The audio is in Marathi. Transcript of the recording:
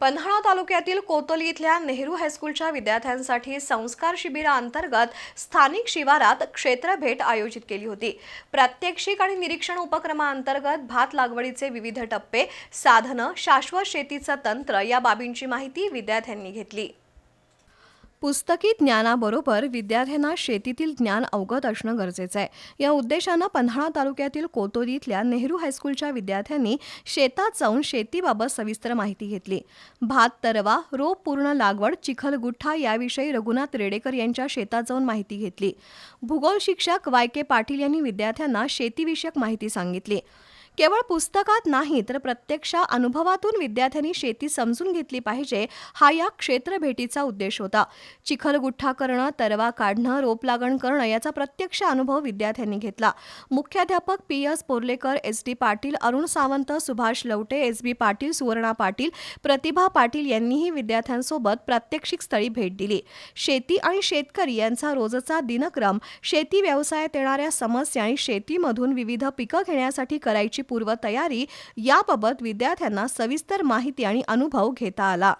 पन्हाळा तालुक्यातील कोतोली इथल्या नेहरू हायस्कूलच्या विद्यार्थ्यांसाठी संस्कार शिबिराअंतर्गत स्थानिक शिवारात क्षेत्रभेट आयोजित केली होती. प्रात्यक्षिक आणि निरीक्षण उपक्रमाअंतर्गत भात लागवडीचे विविध टप्पे साधनं शाश्वत शेतीचं तंत्र या बाबींची माहिती विद्यार्थ्यांनी घेतली. पुस्तकी ज्ञानाबरोबर विद्यार्थ्यांना शेतीतील ज्ञान अवगत असणं गरजेचं आहे. या उद्देशानं पन्हाळा तालुक्यातील कोतोरीतल्या इथल्या नेहरू हायस्कूलच्या विद्यार्थ्यांनी शेतात जाऊन शेतीबाबत सविस्तर माहिती घेतली. भात तरवा रोप पूर्ण लागवड चिखलगुठ्ठा याविषयी रघुनाथ रेडेकर यांच्या शेतात जाऊन माहिती घेतली. भूगोल शिक्षक वाय के पाटील यांनी विद्यार्थ्यांना शेतीविषयक माहिती सांगितली. केवळ पुस्तकात नाही तर प्रत्यक्ष अनुभवातून विद्यार्थ्यांनी शेती समजून घेतली पाहिजे हा या क्षेत्र भेटीचा उद्देश होता. चिखलगुठ्ठा करणं तरवा काढणं रोप लागण करणं याचा प्रत्यक्ष अनुभव विद्यार्थ्यांनी घेतला. मुख्याध्यापक P S Porlekar S D Patil Arun Sawant Subhash Lavate S B Patil Suvarna Patil Pratibha Patil यांनीही विद्यार्थ्यांसोबत प्रात्यक्षिक स्थळी भेट दिली. शेती आणि शेतकरी यांचा रोजचा दिनक्रम शेती व्यवसायात येणाऱ्या समस्या आणि शेतीमधून विविध पिकं घेण्यासाठी करायची पूर्वतयारी याबाबत विद्यार्थ्यांना सविस्तर माहिती आणि अनुभव घेता आला.